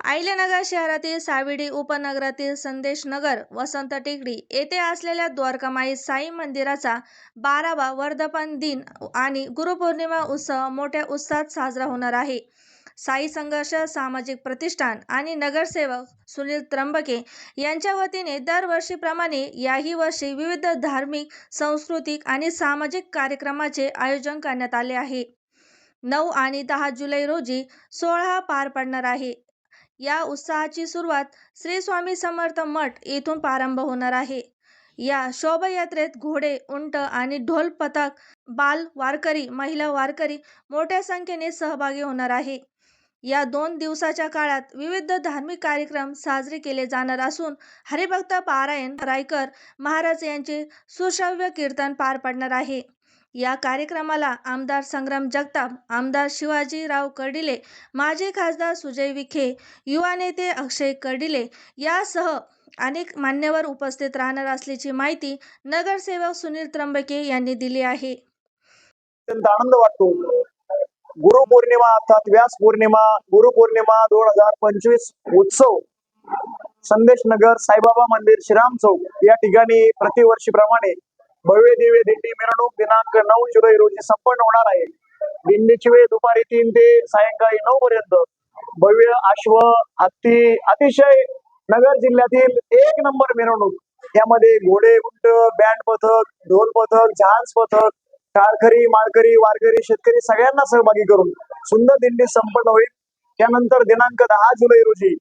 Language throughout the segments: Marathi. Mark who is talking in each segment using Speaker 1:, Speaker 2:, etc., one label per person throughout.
Speaker 1: आईलेनगर शहरातील साविडी उपनगरातील संदेश नगर वसंत टेकडी येथे असलेल्या द्वारकामाई साई मंदिराचा बारावा वर्धापन दिन आणि गुरुपौर्णिमा उत्सव मोठ्या उत्साहात साजरा होणार आहे. साई संघर्ष सामाजिक प्रतिष्ठान आणि नगरसेवक सुनील त्र्यंबके यांच्या वतीने दरवर्षीप्रमाणे याही वर्षी विविध धार्मिक सांस्कृतिक आणि सामाजिक कार्यक्रमाचे आयोजन करण्यात आले आहे. नऊ आणि दहा जुलै रोजी सोहळा पार पडणार आहे. या उत्साहाची सुरुवात श्री स्वामी समर्थ मठ येथून प्रारंभ होणार आहे. या शोभायात्रेत घोडे उंट आणि ढोल पथक बाल वारकरी महिला वारकरी मोठ्या संख्येने सहभागी होणार आहे. या दोन दिवसाच्या काळात विविध धार्मिक कार्यक्रम साजरे केले जाणार असून हरिभक्त पारायण रायकर महाराज यांचे सुश्रव्य कीर्तन पार पडणार आहे. या कार्यक्रमाला आमदार संग्राम जगताप आमदार शिवाजीराव कर्डिले माजी खासदार सुजय विखे युवा नेते अक्षय कर्डिले यासह अनेक मान्यवर उपस्थित राहणार असल्याची माहिती नगरसेवक सुनील त्र्यंबके यांनी दिली आहे.
Speaker 2: अत्यंत आनंद वाटतो. गुरुपौर्णिमा अर्थात व्यास पौर्णिमा गुरुपौर्णिमा दोन हजार पंचवीस उत्सव संदेश नगर साईबाबा मंदिर श्रीराम चौक या ठिकाणी प्रतिवर्षीप्रमाणे भव्य दिव्य दिंडी मिरवणूक दिनांक नऊ जुलै रोजी संपन्न होणार आहे. दिंडीची वेळ दुपारी तीन ते सायंकाळी नऊ पर्यंत. भव्य अश्व हत्ती अतिशय नगर जिल्ह्यातील एक नंबर मिरवणूक. यामध्ये घोडे उंट बँड पथक ढोल पथक जहाज पथक कारकरी माळकरी वारकरी शेतकरी सगळ्यांना सहभागी करून सुंदर दिंडी संपन्न होईल. त्यानंतर दिनांक दहा जुलै रोजी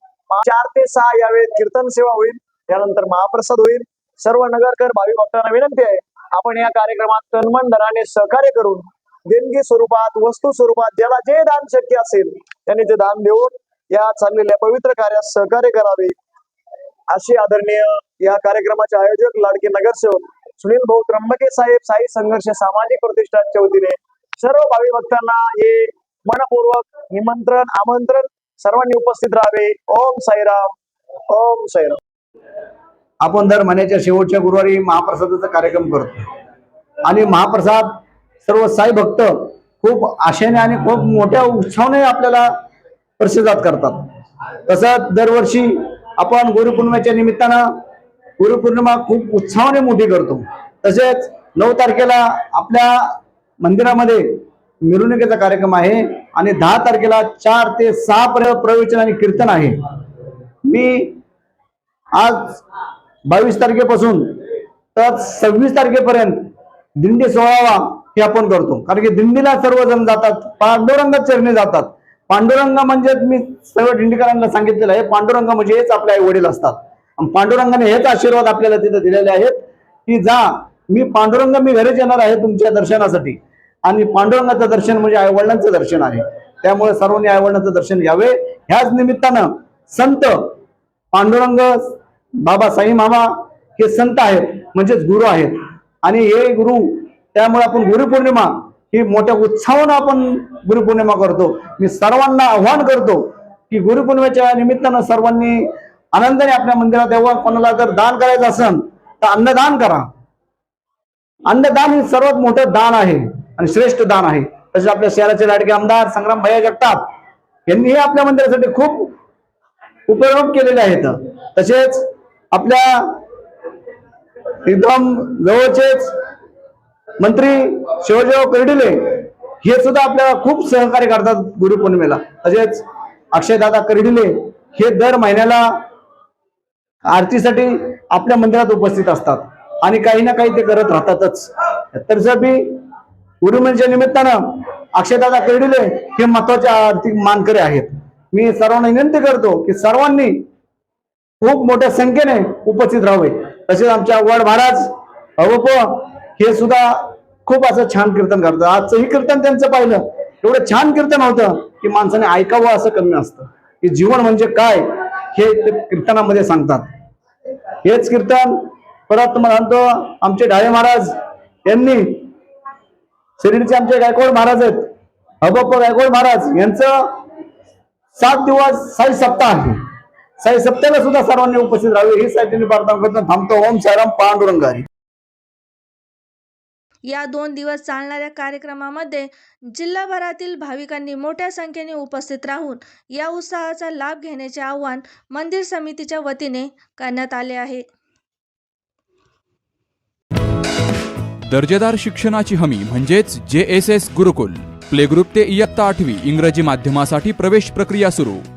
Speaker 2: चार ते सहा यावेळेत कीर्तन सेवा होईल. त्यानंतर महाप्रसाद होईल. सर्व नगरकर भावी भक्तांना विनंती आहे आपण या कार्यक्रमात तन्मन धनाने सहकार्य करून देणगी स्वरूपात वस्तू स्वरूपात ज्याला जे दान शक्य असेल त्यांनी ते दान देऊन या चाललेल्या पवित्र कार्यात सहकार्य करावे. अशी आदरणीय या कार्यक्रमाचे आयोजक लाडके नगरसेवक सुनील भाऊ त्र्यंबके साहेब साई संघर्ष सामाजिक प्रतिष्ठानच्या वतीने सर्व भावी भक्तांना हे मनपूर्वक निमंत्रण आमंत्रण सर्वांनी उपस्थित राहावे. ओम साईराम ओम साईराम.
Speaker 3: आपण दर महिन्याच्या शेवटच्या गुरुवारी महाप्रसादाचा कार्यक्रम करतो. आणि महाप्रसाद सर्व साई भक्त खूप आशेने आणि खूप मोठ्या उत्साहाने आपल्याला प्रसिद्धात करतात. तसंच दरवर्षी आपण गुरुपौर्णिमेच्या निमित्तानं गुरुपौर्णिमा खूप उत्साहाने मोठी करतो. तसेच नऊ तारखेला आपल्या मंदिरामध्ये मिरवणुकीचा कार्यक्रम आहे आणि दहा तारखेला चार ते सहा पर्यंत प्रवचन आणि कीर्तन आहे. मी आज बावीस तारखेपासून तर सव्वीस तारखेपर्यंत दिंडी सोहळावा हे आपण करतो. कारण की दिंडीला सर्वजण जातात पांडुरंग चरणी जातात. पांडुरंग म्हणजे मी सर्व दिंडीकरांना सांगितलेलं आहे पांडुरंग म्हणजे हेच आपले आई वडील असतात. पांडुरंगाने हेच आशीर्वाद आपल्याला तिथे दिलेले आहेत की जा मी पांडुरंग मी घरीच येणार आहे तुमच्या दर्शनासाठी. आणि पांडुरंगाचं दर्शन म्हणजे आईवडिलांचं दर्शन आहे. त्यामुळे सर्वांनी आईवडिलांचं दर्शन घ्यावे. ह्याच निमित्तानं संत पांडुरंग बाबा साई मामा हे संत आहेत म्हणजेच गुरु आहेत. आणि हे गुरु त्यामुळे आपण गुरुपौर्णिमा ही मोठ्या उत्साहानं आपण गुरुपौर्णिमा करतो. मी सर्वांना आव्हान करतो की गुरुपौर्णिमेच्या निमित्तानं सर्वांनी आनंदाने आपल्या मंदिरात यावं. कोणाला जर दान करायचं असेल तर अन्नदान करा. अन्नदान हे सर्वात मोठं दान आहे आणि श्रेष्ठ दान आहे. तसेच आपल्या शहराचे लाडके आमदार संग्राम भैया जगताप यांनीही आपल्या मंदिरासाठी खूप उपयोग केलेले आहेत. तसेच आपल्या एकदम जवळचेच मंत्री शिवजीराव कर्डिले हे सुद्धा आपल्याला खूप सहकार्य करतात गुरुपौर्णिमेला तसेच अक्षयदादा कर्डिले हे दर महिन्याला आरतीसाठी आपल्या मंदिरात उपस्थित असतात आणि काही ना काही ते करत राहतातच. तर बी गुरुमेच्या म्हणजे निमित्तानं अक्षयदादा कर्डिले हे महत्त्वाचे आर्थिक मानकरी आहेत. मी सर्वांना विनंती करतो की सर्वांनी खूप मोठ्या संख्येने उपस्थित राहावे. तसेच आमच्या वड महाराज अवप हे सुद्धा खूप असं छान कीर्तन करतात. आजचंही कीर्तन त्यांचं पाहिलं. एवढं छान कीर्तन होतं की माणसाने ऐकावं असं कमी असतं. की जीवन म्हणजे काय हे ते कीर्तनामध्ये सांगतात. हेच कीर्तन परत तुम्हाला सांगतो आमचे डाळे महाराज यांनी शिर्डीचे आमचे गायकवाड महाराज आहेत. अबप्पा गायकवाड महाराज यांचं सात दिवस साई सप्ताह आहे. साई सप्त्याला सुद्धा सर्वांनी उपस्थित राहावे. ही साहित्य प्रार्थना करतो थांबतो. ओम साईराम पांडुरंगारी.
Speaker 1: या दोन दिवस चालणाऱ्या कार्यक्रमामध्ये जिल्हाभरातील भाविकांनी मोठ्या संख्येने उपस्थित राहून या उत्साहाचा लाभ घेण्याचे आवाहन मंदिर समितीच्या वतीने करण्यात आले आहे.
Speaker 4: दर्जेदार शिक्षणाची हमी म्हणजेच J S S Gurukul. Play group ते इयत्ता आठवी इंग्रजी माध्यमासाठी प्रवेश प्रक्रिया सुरू.